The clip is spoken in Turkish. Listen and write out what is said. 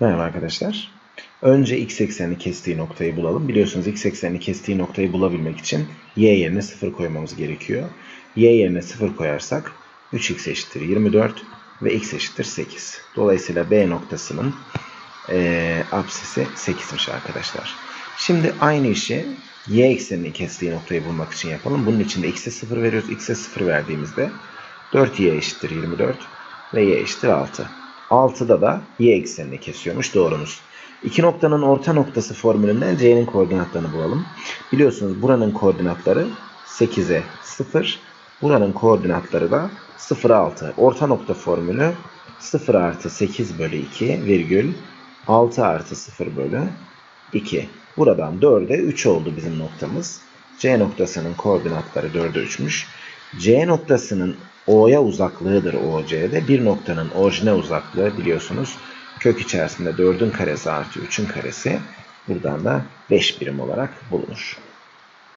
Merhaba arkadaşlar. Önce x eksenini kestiği noktayı bulalım. Biliyorsunuz x eksenini kestiği noktayı bulabilmek için y yerine 0 koymamız gerekiyor. y yerine 0 koyarsak 3x eşittir 24 ve x eşittir 8. Dolayısıyla B noktasının eee apsisi 8'miş arkadaşlar. Şimdi aynı işi y eksenini kestiği noktayı bulmak için yapalım. Bunun için de x'e 0 veriyoruz. x'e 0 verdiğimizde 4y eşittir 24 ve y eşittir 6. 6'da da y eksenini kesiyormuş doğrumuz. İki noktanın orta noktası formülünden c'nin koordinatlarını bulalım. Biliyorsunuz buranın koordinatları 8'e 0. Buranın koordinatları da 0'a 6. Orta nokta formülü 0 artı 8 bölü 2 virgül 6 artı 0 bölü 2. Buradan 4'e 3 oldu bizim noktamız. C noktasının koordinatları 4'e 3'müş. C noktasının O'ya uzaklığıdır OC'de. Bir noktanın orijine uzaklığı biliyorsunuz kök içerisinde 4'ün karesi artı 3'ün karesi. Buradan da 5 birim olarak bulunur.